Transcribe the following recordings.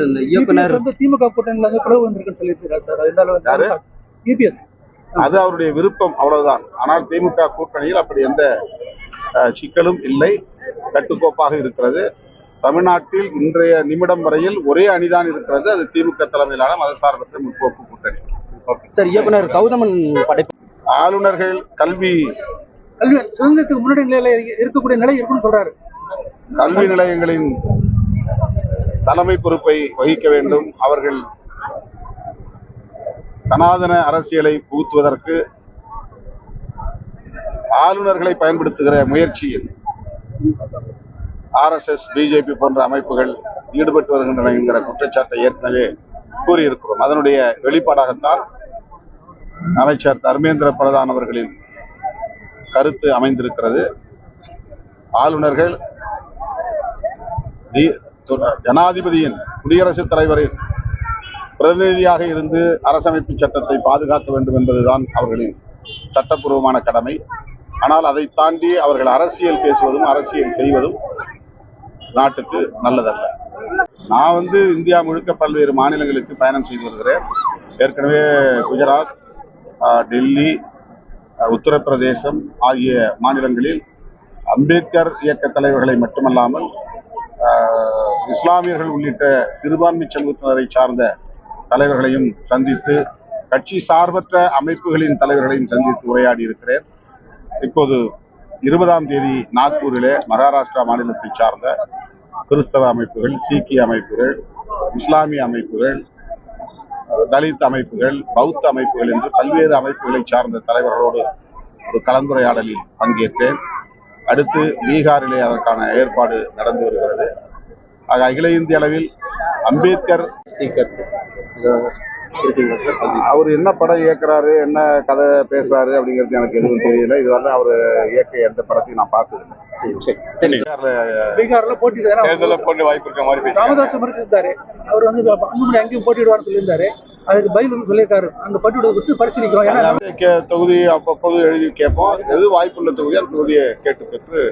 இந்த இயக்குனர். EPS வந்து திமுக கூட்டணியில வந்து பிளவு வந்திருக்குன்னு சொல்லியிருக்காரு சார். இருந்தாலும் யாரு? இபிஎஸ். அது அவருடைய விருப்பம் அவ்வளவுதான். ஆனால் திமுக கூட்டணியில் அப்படி எந்த சிக்கலும் இல்லை. கட்டுக்கோப்பாக இருக்கிறது. தமிழ்நாட்டில் இன்றைய நிமிடம் வரையில் ஒரே அணிதான் இருக்கிறது. அது திமுக தலைமையிலான மதசார்பற்ற முற்போக்கு கூட்டணி. சார் இயக்குனர் கௌதமன் படைப்பு. ஆளுநர்கள் கல்வி. கல்வி சுதந்திரத்துக்கு முன்னாடி நிலையில இருக்க- இருக்கக்கூடிய நிலை இருக்குன்னு சொல்றாரு. கல்வி நிலையங்களின் தலைமை பொறுப்பை வகிக்க வேண்டும். அவர்கள் சனாதன அரசியலை புகுத்துவதற்கு ஆளுநர்களை பயன்படுத்துகிற முயற்சியில் ஆர்எஸ்எஸ் பிஜேபி போன்ற அமைப்புகள் ஈடுபட்டு வருகின்றன என்கிற குற்றச்சாட்டை ஏற்கனவே கூறியிருக்கிறோம். அதனுடைய வெளிப்பாடாகத்தான் அமைச்சர் தர்மேந்திர பிரதான் அவர்களின் கருத்து அமைந்திருக்கிறது. ஆளுநர்கள் ஜனாதிபதியின் குடியரசுத் தலைவரின் பிரதிநிதியாக இருந்து அரசமைப்பு சட்டத்தை பாதுகாக்க வேண்டும் என்பதுதான் அவர்களின் சட்டப்பூர்வமான கடமை. ஆனால் அதை தாண்டி அவர்கள் அரசியல் பேசுவதும் அரசியல் செய்வதும் நாட்டுக்கு நல்லதல்ல. நான் வந்து இந்தியா முழுக்க பல்வேறு மாநிலங்களுக்கு பயணம் செய்து வருகிறேன். ஏற்கனவே குஜராத் டெல்லி உத்தரப்பிரதேசம் ஆகிய மாநிலங்களில் அம்பேத்கர் இயக்க தலைவர்களை மட்டுமல்லாமல் இஸ்லாமியர்கள் உள்ளிட்ட சிறுபான்மை சமூகத்தினரை சார்ந்த தலைவர்களையும் சந்தித்து கட்சி சார்பற்ற அமைப்புகளின் தலைவர்களையும் சந்தித்து உரையாடி இருக்கிறேன் இப்போது இருபதாம் தேதி நாக்பூரிலே மகாராஷ்டிரா மாநிலத்தை சார்ந்த கிறிஸ்தவ அமைப்புகள் சீக்கிய அமைப்புகள் இஸ்லாமிய அமைப்புகள் தலித் அமைப்புகள் பௌத்த அமைப்புகள் என்று பல்வேறு அமைப்புகளை சார்ந்த தலைவர்களோடு ஒரு கலந்துரையாடலில் பங்கேற்றேன். அடுத்து பீகாரிலே அதற்கான ஏற்பாடு நடந்து வருகிறது. ஆக அகில இந்திய அளவில் அம்பேத்கர் அவர் என்ன படம் இயக்குறாரு என்ன கதை பேசுறாரு அப்படிங்கிறது எனக்கு எதுவும் தெரியல. இதுவரை அவர் இயக்க எந்த படத்தையும் நான் பார்த்ததில்லை. பீகார்ல போட்டிட்டு தேர்தலில் போட்டு வாய்ப்பு இருக்க மாதிரி ராமதாஸ் விமர்சித்தாரு அவர் வந்து அங்கேயும் போட்டிடுவார்னு சொல்லியிருந்தாரு. அதுக்கு பதில் வந்து சொல்லியிருக்காரு. அங்க போட்டிவிட கொடுத்து பரிசீலிக்கிறோம் ஏன்னா தொகுதி அப்பப்போது எழுதி கேட்போம். எது வாய்ப்புள்ள தொகுதி அந்த தொகுதியை கேட்டு பெற்று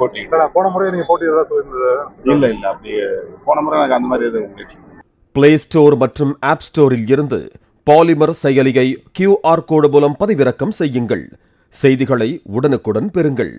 போட்டியிட்டோம் போன முறை நீங்க போட்டி ஏதாவது சொல்லியிருந்தது. இல்ல இல்ல அப்படி போன முறை எனக்கு அந்த மாதிரி எதுவும் முயற்சி பிளே ஸ்டோர் மற்றும் ஆப் ஸ்டோரில் இருந்து பாலிமர் செயலியை கியூஆர் கோடு மூலம் பதிவிறக்கம் செய்யுங்கள். செய்திகளை உடனுக்குடன் பெறுங்கள்.